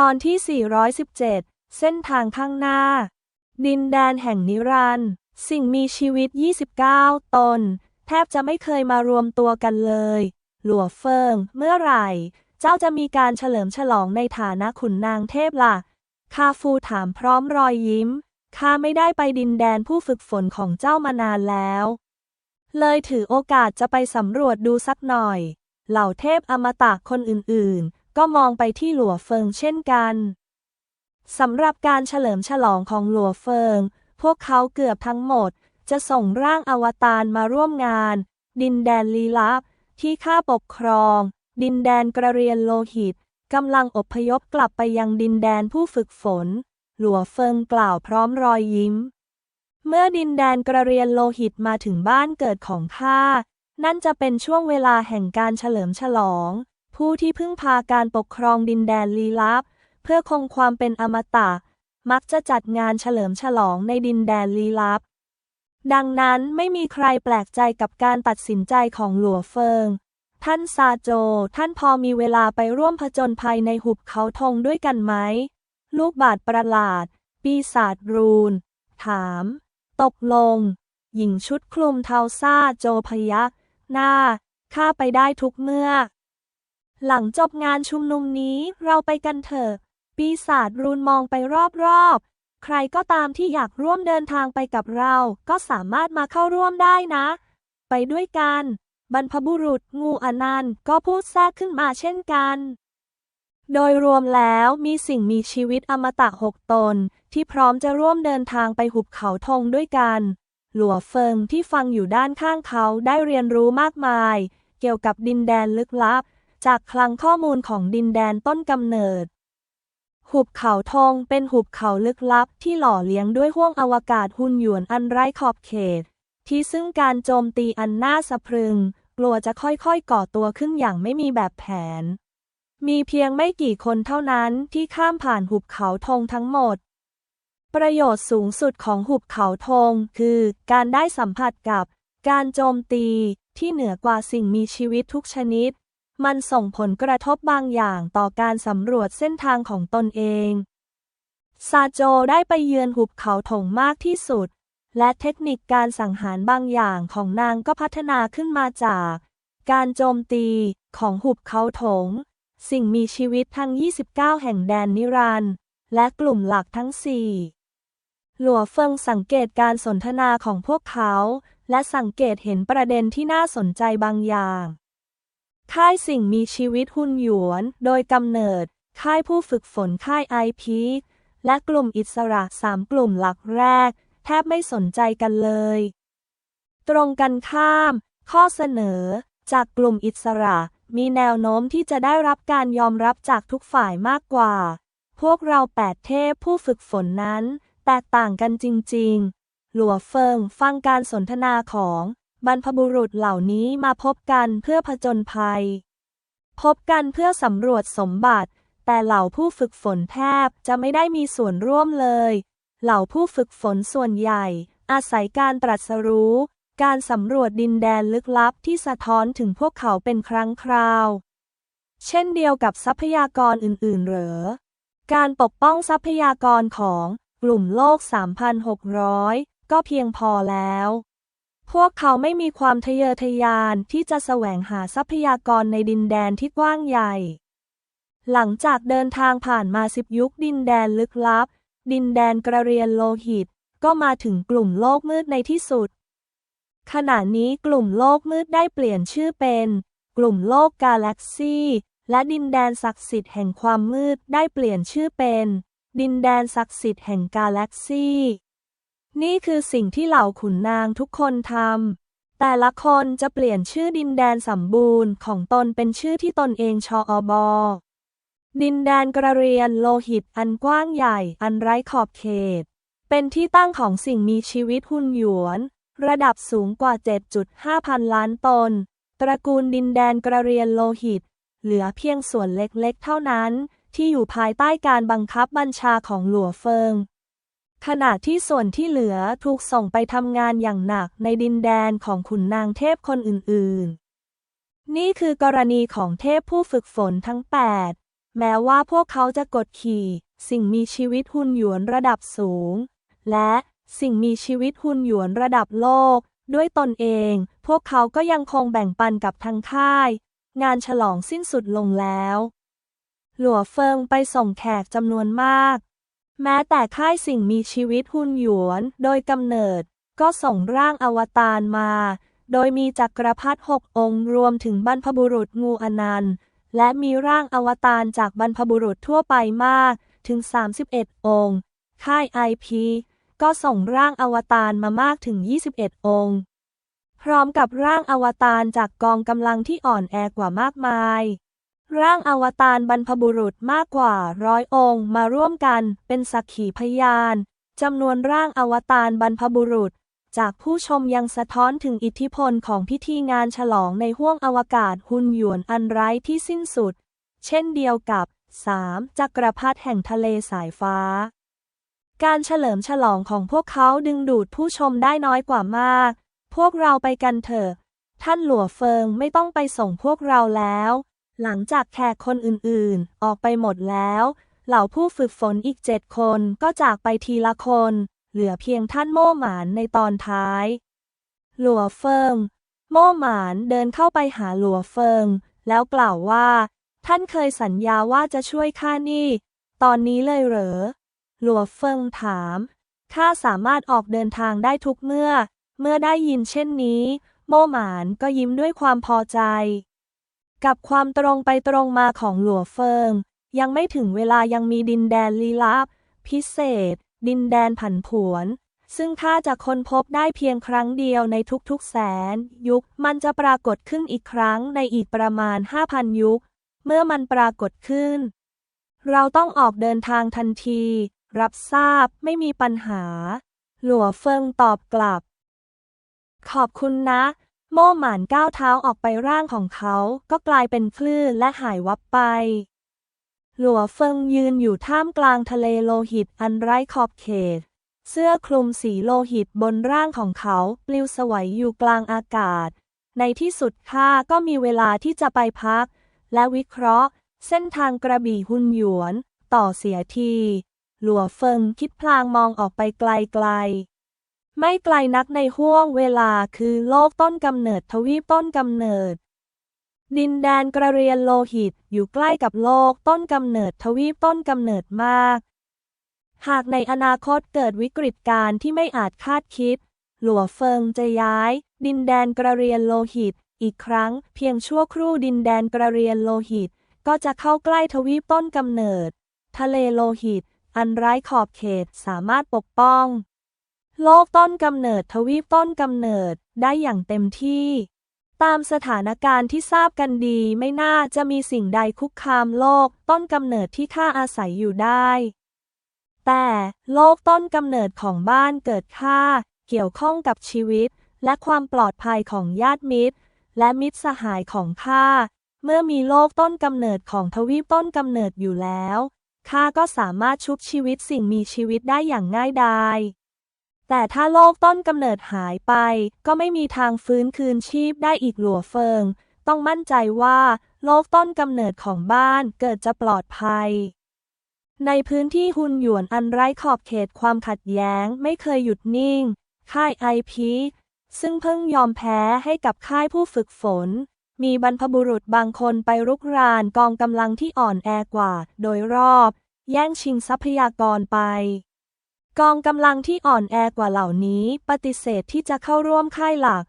ตอนที่ 417 เส้นทางข้างหน้า ดินแดนแห่งนิรันดร์สิ่งมีชีวิต 29 ตน แทบจะไม่เคยมารวมตัวกันเลย หลัวเฟิง เมื่อไหร่ เจ้าจะมีการเฉลิมฉลองในฐานะขุนนางเทพล่ะ คาฟูถามพร้อมรอยยิ้ม ข้าไม่ได้ไปดินแดนผู้ฝึกฝนของเจ้ามานานแล้ว เลยถือโอกาสจะไปสำรวจดูสักหน่อย เหล่าเทพอมตะคนอื่นๆ ก็มองไปที่หลัวเฟิงเช่นกันสำหรับการเฉลิมฉลองของหลัวเฟิง พวกเขาเกือบทั้งหมด จะส่งร่างอวตารมาร่วมงาน ดินแดนลี้ลับ ที่ข้าปกครอง ดินแดนกระเรียนโลหิตกำลังอพยพกลับไปยังดินแดนผู้ฝึกฝน หลัวเฟิงกล่าวพร้อมรอยยิ้ม เมื่อดินแดนกระเรียนโลหิตมาถึงบ้านเกิดของข้านั่นจะเป็นช่วงเวลาแห่งการเฉลิมฉลอง ผู้ที่พึ่งพาการปกครองดินแดนลี้ลับ เพื่อคงความเป็นอมตะ มักจะจัดงานเฉลิมฉลองในดินแดนลี้ลับ ดังนั้นไม่มีใครแปลกใจกับการตัดสินใจของหลัวเฟิง ท่านซาโจ ท่านพอมีเวลาไปร่วมผจญภัยในหุบเขาธงด้วยกันไหม ลูกบาทประหลาด ปีศาจรูน ถาม ตกลง หญิงชุดคลุมเทาซาโจพยักหน้าข้าไปได้ทุกเมื่อ หลังจบงานชุมนุมนี้เราไปกันเถอะ ปีศาจรูนมองไปรอบๆ ใครก็ตามที่อยากร่วมเดินทางไปกับเรา ก็สามารถมาเข้าร่วมได้นะ ไปด้วยกัน บรรพบุรุษงูอนันต์ก็พูดแทรกขึ้นมาเช่นกัน โดยรวมแล้วมีสิ่งมีชีวิตอมตะหกตน ที่พร้อมจะร่วมเดินทางไปหุบเขาธงด้วยกัน หลัวเฟิงที่ฟังอยู่ด้านข้างเขาได้เรียนรู้มากมาย เกี่ยวกับดินแดนลึกลับ จากคลังข้อมูลของดินแดนต้นกำเนิด หุบเขาทองเป็นหุบเขาลึกลับที่หล่อเลี้ยงด้วยห้วงอวกาศหุ่นหยวนอันไร้ขอบเขต ที่ซึ่งการโจมตีอันน่าสะพรึง กลัวจะค่อยๆก่อตัวขึ้นอย่างไม่มีแบบแผน มีเพียงไม่กี่คนเท่านั้นที่ข้ามผ่านหุบเขาธงทั้งหมดประโยชน์สูงสุดของหุบเขาธงคือการได้สัมผัสกับการโจมตีที่เหนือกว่าสิ่งมีชีวิตทุกชนิด มันส่งผลกระทบบางอย่างต่อการสำรวจเส้นทางของตนเอง ซาโจได้ไปเยือนหุบเขาถงมากที่สุด และเทคนิคการสังหารบางอย่างของนางก็พัฒนาขึ้นมาจาก การโจมตีของหุบเขาถง สิ่งมีชีวิตทั้ง 29 แห่งแดนนิรันด์และกลุ่มหลักทั้งสี่หลัวเฟิงสังเกตการสนทนาของพวกเขา และสังเกตเห็นประเด็นที่น่าสนใจบางอย่าง ค่ายสิ่งมีชีวิตหุ่นหยวน โดยกำเนิด ค่ายผู้ฝึกฝนค่ายไอพีและกลุ่มอิสระสามกลุ่มหลักแรก แทบไม่สนใจกันเลย ตรงกันข้าม ข้อเสนอ จากกลุ่มอิสระ มีแนวโน้มที่จะได้รับการยอมรับจากทุกฝ่ายมากกว่า พวกเราแปดเทพผู้ฝึกฝนนั้น แตกต่างกันจริง ๆ หลัวเฟิงฟังการสนทนาของ บรรพบุรุษเหล่านี้มาพบกันเพื่อผจญภัย พบกันเพื่อสำรวจสมบัติ แต่เหล่าผู้ฝึกฝนแทบจะไม่ได้มีส่วนร่วมเลย เหล่าผู้ฝึกฝนส่วนใหญ่ อาศัยการตรัสรู้ การสำรวจดินแดนลึกลับที่สะท้อนถึงพวกเขาเป็นครั้งคราว เช่นเดียวกับทรัพยากรอื่น ๆ เหรอ การปกป้องทรัพยากรของกลุ่มโลก 3,600 ก็เพียงพอแล้ว พวกเขาไม่มีความทะเยอทะยานที่จะแสวงหาทรัพยากรในดินแดนที่กว้างใหญ่ หลังจากเดินทางผ่านมาสิบยุคดินแดนลึกลับ ดินแดนกระเรียนโลหิต ก็มาถึงกลุ่มโลกมืดในที่สุด ขณะนี้กลุ่มโลกมืดได้เปลี่ยนชื่อเป็น กลุ่มโลกกาแล็กซีและดินแดนศักดิ์สิทธิ์แห่งความมืดได้เปลี่ยนชื่อเป็น ดินแดนศักดิ์สิทธิ์แห่งกาแล็กซี นี่คือสิ่งที่เหล่าขุนนางทุกคนทำ แต่ละคนจะเปลี่ยนชื่อดินแดนสมบูรณ์ของตนเป็นชื่อที่ตนเองชออบอดินแดนกระเรียนโลหิตอันกว้างใหญ่อันไร้ขอบเขต เป็นที่ตั้งของสิ่งมีชีวิตหุ่นหยวน ระดับสูงกว่า 7.5 พันล้านตน ตระกูลดินแดนกระเรียนโลหิต เหลือเพียงส่วนเล็กๆเท่านั้น ที่อยู่ภายใต้การบังคับบัญชาของหลัวเฟิง ขณะที่ส่วนที่เหลือถูกส่งไปทำงานอย่างหนักในดินแดนของขุนนางเทพคนอื่นๆ นี่คือกรณีของเทพผู้ฝึกฝนทั้ง 8 แม้ว่าพวกเขาจะกดขี่ สิ่งมีชีวิตหุ่นหยวนระดับสูง และสิ่งมีชีวิตหุ่นหยวนระดับโลก ด้วยตนเอง พวกเขาก็ยังคงแบ่งปันกับทางค่าย งานฉลองสิ้นสุดลงแล้ว หลัวเฟิงไปส่งแขกจำนวนมาก แม้แต่ค่ายสิ่งมีชีวิตหุ่นหยวน โดยกำเนิด ก็ส่งร่างอวตารมา โดยมีจักรพรรดิหกองค์รวมถึงบรรพบุรุษงูอนันต์ และมีร่างอวตารจากบรรพบุรุษทั่วไปมากถึง 31 องค์ ค่ายไอพีก็ส่งร่างอวตารมามากถึง 21 องค์ พร้อมกับร่างอวตารจากกองกำลังที่อ่อนแอกว่ามากมาย ร่างอวตารบรรพบุรุษมากกว่าร้อยองค์มาร่วมกันเป็นสักขีพยานจำนวนร่างอวตารบรรพบุรุษ จากผู้ชมยังสะท้อนถึงอิทธิพลของพิธีงานฉลองในห้วงอวกาศหุ่นหยวนอันไร้ที่สิ้นสุด เช่นเดียวกับ 3. จักรพรรดิแห่งทะเลสายฟ้า การเฉลิมฉลองของพวกเขาดึงดูดผู้ชมได้น้อยกว่ามาก พวกเราไปกันเถอะ ท่านหลัวเฟิงไม่ต้องไปส่งพวกเราแล้ว หลังจากแขกคนอื่นๆ ออกไปหมดแล้ว เหล่าผู้ฝึกฝนอีกเจ็ดคนก็จากไปทีละคน เหลือเพียงท่านโม่หมานในตอนท้าย หลัวเฟิง โม่หมานเดินเข้าไปหาหลัวเฟิง แล้วกล่าวว่า ท่านเคยสัญญาว่าจะช่วยข้านี่ ตอนนี้เลยเหรอ หลัวเฟิงถาม ข้าสามารถออกเดินทางได้ทุกเมื่อ เมื่อได้ยินเช่นนี้ โม่หมานก็ยิ้มด้วยความพอใจ กับความตรงไปตรงมาของหลัวเฟิง ยังไม่ถึงเวลายังมีดินแดนลี้ลับ พิเศษ ดินแดนผันผวน ซึ่งข้าจะค้นพบได้เพียงครั้งเดียวในทุกๆแสน ยุค มันจะปรากฏขึ้นอีกครั้งในอีกประมาณ 5,000 ยุค เมื่อมันปรากฏขึ้น เราต้องออกเดินทางทันที รับทราบไม่มีปัญหา หลัวเฟิงตอบกลับ ขอบคุณนะ โม่หมานก้าวเท้าออกไปร่างของเขาก็กลายเป็นคลื่นและหายวับไป หลัวเฟิงยืนอยู่ท่ามกลางทะเลโลหิตอันไร้ขอบเขต เสื้อคลุมสีโลหิตบนร่างของเขาปลิวสวัยอยู่กลางอากาศ ในที่สุดข้าก็มีเวลาที่จะไปพัก และวิเคราะห์ เส้นทางกระบี่หุ่นหยวน ต่อเสียที หลัวเฟิงคิดพลางมองออกไปไกลๆ ไม่ไกลนักในห้วงเวลาคือโลกต้นกำเนิดทวีปต้นกำเนิด ดินแดนกระเรียนโลหิตอยู่ใกล้กับโลกต้นกำเนิดทวีปต้นกำเนิดมาก หากในอนาคตเกิดวิกฤตการณ์ที่ไม่อาจคาดคิด หลัวเฟิงจะย้าย ดินแดนกระเรียนโลหิต อีกครั้ง เพียงชั่วครู่ดินแดนกระเรียนโลหิต ก็จะเข้าใกล้ทวีปต้นกำเนิด ทะเลโลหิต อันไร้ขอบเขตสามารถปกป้อง โลกต้นกำเนิดทวีปต้นกำเนิดได้อย่างเต็มที่ ตามสถานการณ์ที่ทราบกันดีไม่น่าจะมีสิ่งใดคุกคามโลกต้นกำเนิดที่ข้าอาศัยอยู่ได้ แต่โลกต้นกำเนิดของบ้านเกิดข้าเกี่ยวข้องกับชีวิต และความปลอดภัยของญาติมิตร และมิตรสหายของข้าเมื่อมีโลกต้นกำเนิดของทวีปต้นกำเนิดอยู่แล้วข้าก็สามารถชุบชีวิตสิ่งมีชีวิตได้อย่างง่ายดาย แต่ถ้าโลกต้นกำเนิดหายไป ก็ไม่มีทางฟื้นคืนชีพได้อีกหลัวเฟิง ต้องมั่นใจว่าโลกต้นกำเนิดของบ้านเกิดจะปลอดภัย ในพื้นที่หุนหยวนอันไร้ขอบเขตความขัดแย้งไม่เคยหยุดนิ่ง ค่ายไอพีซึ่งเพิ่งยอมแพ้ให้กับค่ายผู้ฝึกฝน มีบรรพบุรุษบางคนไปรุกรานกองกำลังที่อ่อนแอกว่า โดยรอบ แย่งชิงทรัพยากรไป กองกำลังที่อ่อนแอกว่าเหล่านี้ปฏิเสธที่จะเข้าร่วมค่ายหลัก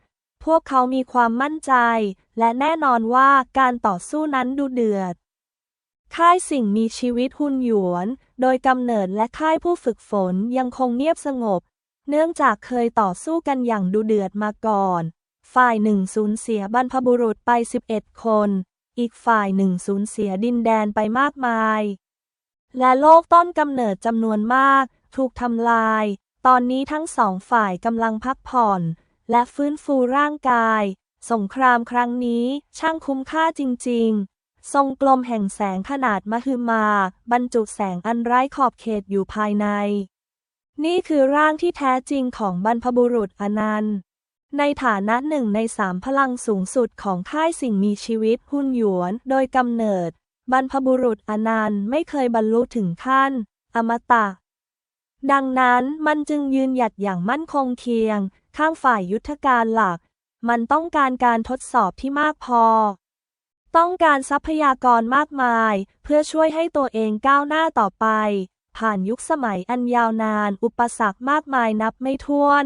พวกเขามีความมั่นใจ และแน่นอนว่าการต่อสู้นั้นดูเดือด ค่ายสิ่งมีชีวิตหุนหยวน โดยกำเนิดและค่ายผู้ฝึกฝนยังคงเงียบสงบ เนื่องจากเคยต่อสู้กันอย่างดุเดือดมาก่อน ฝ่ายหนึ่งสูญเสียบรรพบุรุษไป 11 คน อีกฝ่ายหนึ่งสูญเสียดินแดนไปมากมาย และโลกต้นกำเนิดจำนวนมาก ถูกทำลาย ตอนนี้ทั้งสองฝ่ายกำลังพักผ่อน และฟื้นฟูร่างกาย สงครามครั้งนี้ช่างคุ้มค่าจริง ๆ ทรงกลมแห่งแสงขนาดมหึมา บรรจุแสงอันไร้ขอบเขตอยู่ภายใน นี่คือร่างที่แท้จริงของบรรพบุรุษอนันต์ ในฐานะหนึ่งในสามพลังสูงสุดของค่ายสิ่งมีชีวิตหุ่นหยวนโดยกำเนิดบรรพบุรุษอนันต์ไม่เคยบรรลุถึงขั้น อมตะ ดังนั้นมันจึงยืนหยัดอย่างมั่นคงเคียง ข้างฝ่ายยุทธการหลัก มันต้องการการทดสอบที่มากพอ ต้องการทรัพยากรมากมาย เพื่อช่วยให้ตัวเองก้าวหน้าต่อไป ผ่านยุคสมัยอันยาวนานอุปสรรคมากมายนับไม่ถ้วน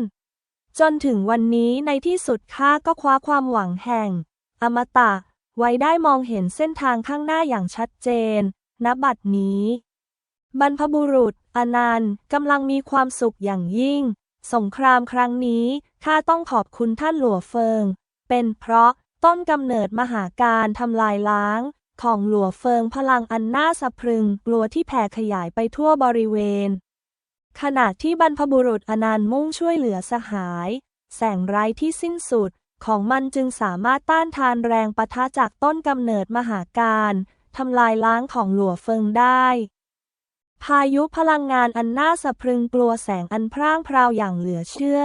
จนถึงวันนี้ในที่สุดข้าก็คว้าความหวังแห่ง อมตะ ไว้ได้มองเห็นเส้นทางข้างหน้าอย่างชัดเจนณบัดนี้ บรรพบุรุษ อนันต์กำลังมีความสุขอย่างยิ่ง สงครามครั้งนี้ข้าต้องขอบคุณท่านหลัวเฟิง เป็นเพราะต้นกำเนิดมหาการทำลายล้าง ของหลัวเฟิงพลังอันน่าสะพรึงกลัวที่แผ่ขยายไปทั่วบริเวณ ขณะที่บรรพบุรุษอนันต์มุ่งช่วยเหลือสหาย แสงไร้ที่สิ้นสุดของมันจึงสามารถต้านทานแรงปะทะจากต้นกำเนิดมหาการทำลายล้างของหลัวเฟิงได้ พายุพลังงานอันน่าสะพรึงกลัวแสงอันพร่างพราวอย่างเหลือเชื่อ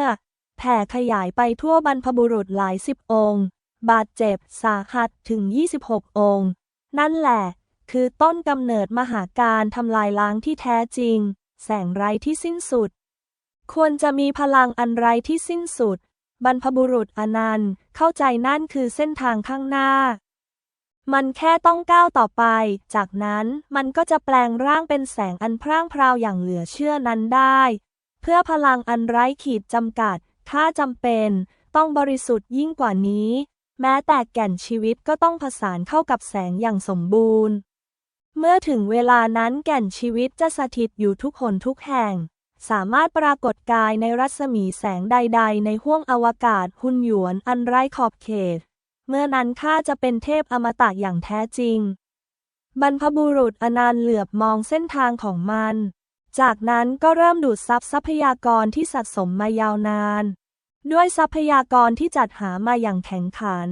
แผ่ขยายไปทั่วบรรพบุรุษหลายสิบองค์ บาดเจ็บสาหัสถึง 26 องค์ นั่นแหละ คือต้นกำเนิดมหาการทำลายล้างที่แท้จริง แสงไร้ที่สิ้นสุด ควรจะมีพลังอันไร้ที่สิ้นสุด บรรพบุรุษอนันต์เข้าใจนั่นคือเส้นทางข้างหน้า มันแค่ต้องก้าวต่อไป จากนั้นมันก็จะแปลงร่างเป็นแสงอันพร่างพราวอย่างเหลือเชื่อนั้นได้ เพื่อพลังอันไร้ขีดจำกัด ถ้าจำเป็น ต้องบริสุทธิ์ยิ่งกว่านี้ แม้แต่แก่นชีวิตก็ต้องผสานเข้ากับแสงอย่างสมบูรณ์ เมื่อถึงเวลานั้นแก่นชีวิตจะสถิตอยู่ทุกหนทุกแห่ง สามารถปรากฏกายในรัศมีแสงใด ๆ ในห้วงอวกาศหุ่นหยวนอันไร้ขอบเขต เมื่อนั้นข้าจะเป็นเทพอมตะอย่างแท้จริง บรรพบุรุษอนันต์เหลือบมองเส้นทางของมัน จากนั้นก็เริ่มดูดซับทรัพยากรที่สะสมมายาวนาน ด้วยทรัพยากรที่จัดหามาอย่างแข็งขัน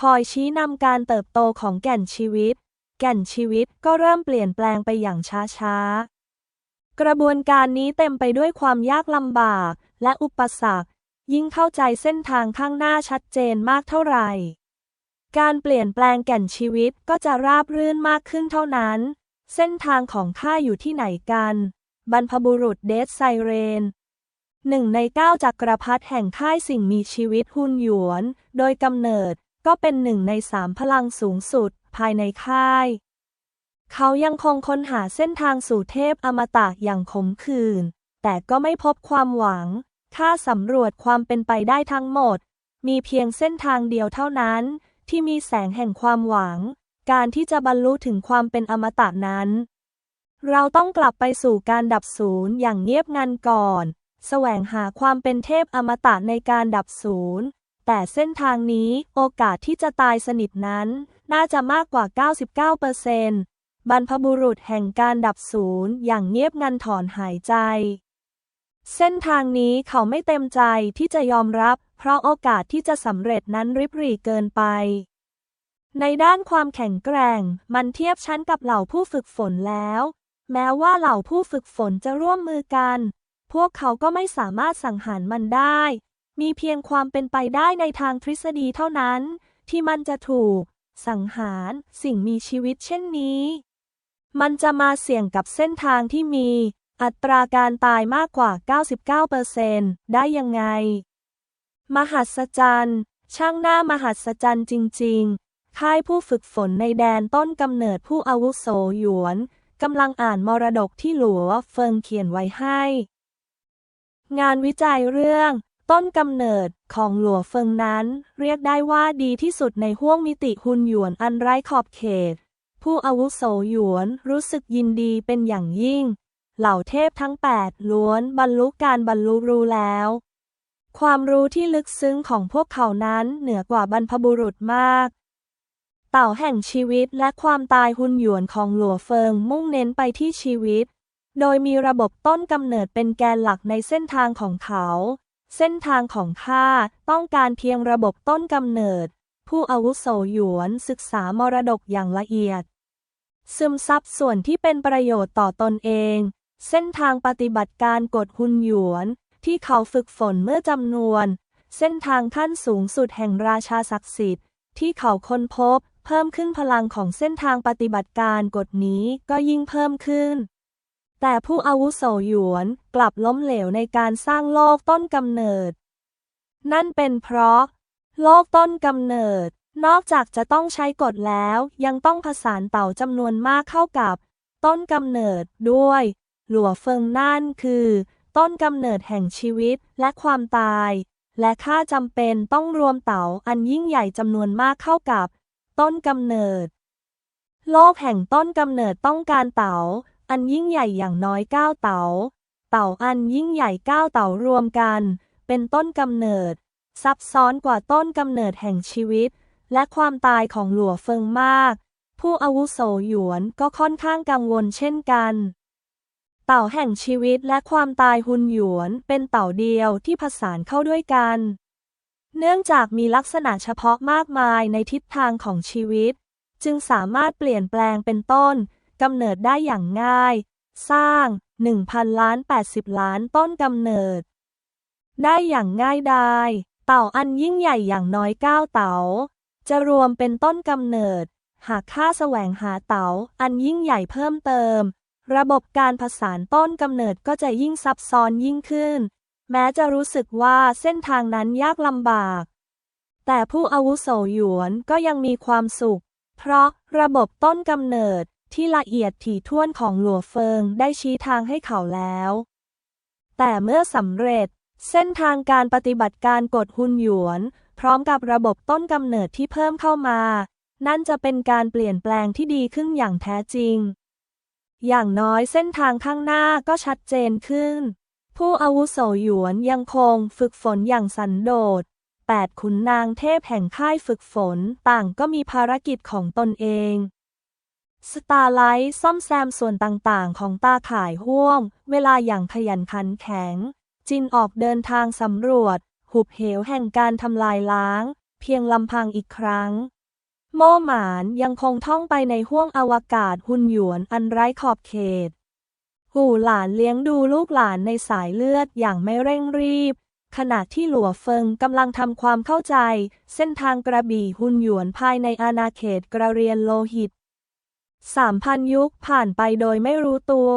คอยชี้นำการเติบโตของแก่นชีวิต แก่นชีวิตก็เริ่มเปลี่ยนแปลงไปอย่างช้าๆ กระบวนการนี้เต็มไปด้วยความยากลำบากและอุปสรรค ยิ่งเข้าใจเส้นทางข้างหน้าชัดเจนมากเท่าไหร่ การเปลี่ยนแปลงแก่นชีวิตก็จะราบรื่นมากขึ้นเท่านั้น เส้นทางของข้าอยู่ที่ไหนกัน บรรพบุรุษเดซไซเรนหนึ่งในเก้าจักรพรรดิแห่งค่ายสิ่งมีชีวิตหุนหยวน โดยกำเนิดก็เป็นหนึ่งในสามพลังสูงสุดภายในค่าย เขายังคงค้นหาเส้นทางสู่เทพอมตะอย่างขมขื่นแต่ก็ไม่พบความหวังค่าสำรวจความเป็นไปได้ทั้งหมด มีเพียงเส้นทางเดียวเท่านั้น ที่มีแสงแห่งความหวัง การที่จะบรรลุถึงความเป็นอมตะนั้น เราต้องกลับไปสู่การดับศูนย์อย่างเงียบงันก่อน แสวงหาความเป็นเทพอมตะในการดับศูนย์ แต่เส้นทางนี้โอกาสที่จะตายสนิทนั้น น่าจะมากกว่า 99%บรรพบุรุษแห่งการดับศูนย์อย่างเงียบงันถอนหายใจ เส้นทางนี้เขาไม่เต็มใจที่จะยอมรับ เพราะโอกาสที่จะสำเร็จนั้นริบหรี่เกินไป ในด้านความแข็งแกร่ง มันเทียบชั้นกับเหล่าผู้ฝึกฝนแล้ว แม้ว่าเหล่าผู้ฝึกฝนจะร่วมมือกัน พวกเขาก็ไม่สามารถสังหารมันได้ มีเพียงความเป็นไปได้ในทางทฤษฎีเท่านั้น ที่มันจะถูก สังหารสิ่งมีชีวิตเช่นนี้ มันจะมาเสี่ยงกับเส้นทางที่มีอัตราการตายมากกว่า 99%ได้ยังไง มหัศจรรย์ ช่างหน้ามหัศจรรย์จริง ๆ ค่ายผู้ฝึกฝนในแดนต้นกำเนิดผู้อาวุโสหยวนกำลังอ่านมรดกที่หลัวเฟิงเขียนไว้ให้ งานวิจัยเรื่อง ต้นกำเนิดของหลัวเฟิงนั้น เรียกได้ว่าดีที่สุดในห้วงมิติหุนหยวนอันไร้ขอบเขต ผู้อาวุโสหยวนรู้สึกยินดีเป็นอย่างยิ่ง เหล่าเทพทั้งแปดล้วนบรรลุการบรรลุรู้แล้ว ความรู้ที่ลึกซึ้งของพวกเขานั้นเหนือกว่าบรรพบุรุษมาก เต่าแห่งชีวิตและความตายหุนหยวนของหลัวเฟิงมุ่งเน้นไปที่ชีวิต โดยมีระบบต้นกำเนิดเป็นแกนหลักในเส้นทางของเขา เส้นทางของข้าต้องการเพียงระบบต้นกำเนิด ผู้อาวุโสหยวนศึกษามรดกอย่างละเอียด ซึมซับส่วนที่เป็นประโยชน์ต่อตนเอง เส้นทางปฏิบัติการกดหุนหยวน ที่เขาฝึกฝนเมื่อจำนวน เส้นทางขั้นสูงสุดแห่งราชาศักดิ์สิทธิ์ ที่เขาค้นพบ เพิ่มขึ้นพลังของเส้นทางปฏิบัติการกฎนี้ก็ยิ่งเพิ่มขึ้น แต่ผู้อาวุโสหยวนกลับล้มเหลวในการสร้างโลกต้นกำเนิด นั่นเป็นเพราะ โลกต้นกำเนิด นอกจากจะต้องใช้กฎแล้วยังต้องผสานเต่าจำนวนมากเข้ากับ ต้นกำเนิดด้วย หลัวเฟิงนั่นคือ ต้นกำเนิดแห่งชีวิตและความตาย และค่าจำเป็นต้องรวมเต่าอันยิ่งใหญ่จำนวนมากเข้ากับ ต้นกำเนิด โลกแห่งต้นกำเนิดต้องการเต๋าอันยิ่งใหญ่อย่างน้อยเก้าเต๋าเต่าอันยิ่งใหญ่เก้าเต๋ารวมกัน เป็นต้นกำเนิด ซับซ้อนกว่าต้นกำเนิดแห่งชีวิต และความตายของหลัวเฟิงมาก ผู้อาวุโสหยวนก็ค่อนข้างกังวลเช่นกัน เต่าแห่งชีวิตและความตายฮุนหยวน เป็นเต่าเดียวที่ผสานเข้าด้วยกัน เนื่องจากมีลักษณะเฉพาะมากมายในทิศทางของชีวิต จึงสามารถเปลี่ยนแปลงเป็นต้นกำเนิดได้อย่างง่าย สร้าง 1,000 ล้าน 80 ล้านต้นกำเนิด ได้อย่างง่ายดายเต่าอันยิ่งใหญ่อย่างน้อย 9 เต่าจะรวมเป็นต้นกำเนิด หากค่าแสวงหาเต่าอันยิ่งใหญ่เพิ่มเติม ระบบการผสานต้นกำเนิดก็จะยิ่งซับซ้อนยิ่งขึ้น แม้จะรู้สึกว่าเส้นทางนั้นยากลำบาก แต่ผู้อาวุโสหยวนก็ยังมีความสุข เพราะระบบต้นกำเนิดที่ละเอียดถี่ถ้วนของหลัวเฟิงได้ชี้ทางให้เขาแล้ว แต่เมื่อสำเร็จ เส้นทางการปฏิบัติการกดหุนหยวน พร้อมกับระบบต้นกำเนิดที่เพิ่มเข้ามา นั่นจะเป็นการเปลี่ยนแปลงที่ดีขึ้นอย่างแท้จริง อย่างน้อยเส้นทางข้างหน้าก็ชัดเจนขึ้น ผู้อาวุโสหยวนยังคงฝึกฝนอย่างสันโดษแปดขุนนางเทพแห่งค่ายฝึกฝนต่างก็มีภารกิจของตนเอง สตาร์ไลท์ซ่อมแซมส่วนต่างๆ ของตาข่ายห่วง เวลาอย่างขยันขันแข็ง จินออกเดินทางสำรวจ หุบเหวแห่งการทำลายล้าง เพียงลำพังอีกครั้ง โม่หมานยังคงท่องไปในห้วงอวกาศหุ่นหยวนอันไร้ขอบเขต หูหลานเลี้ยงดูลูกหลานในสายเลือดอย่างไม่เร่งรีบ ขณะที่หลัวเฟิงกำลังทำความเข้าใจ เส้นทางกระบี่หุ่นหยวนภายในอาณาเขตกระเรียนโลหิตสามพันยุคผ่านไปโดยไม่รู้ตัว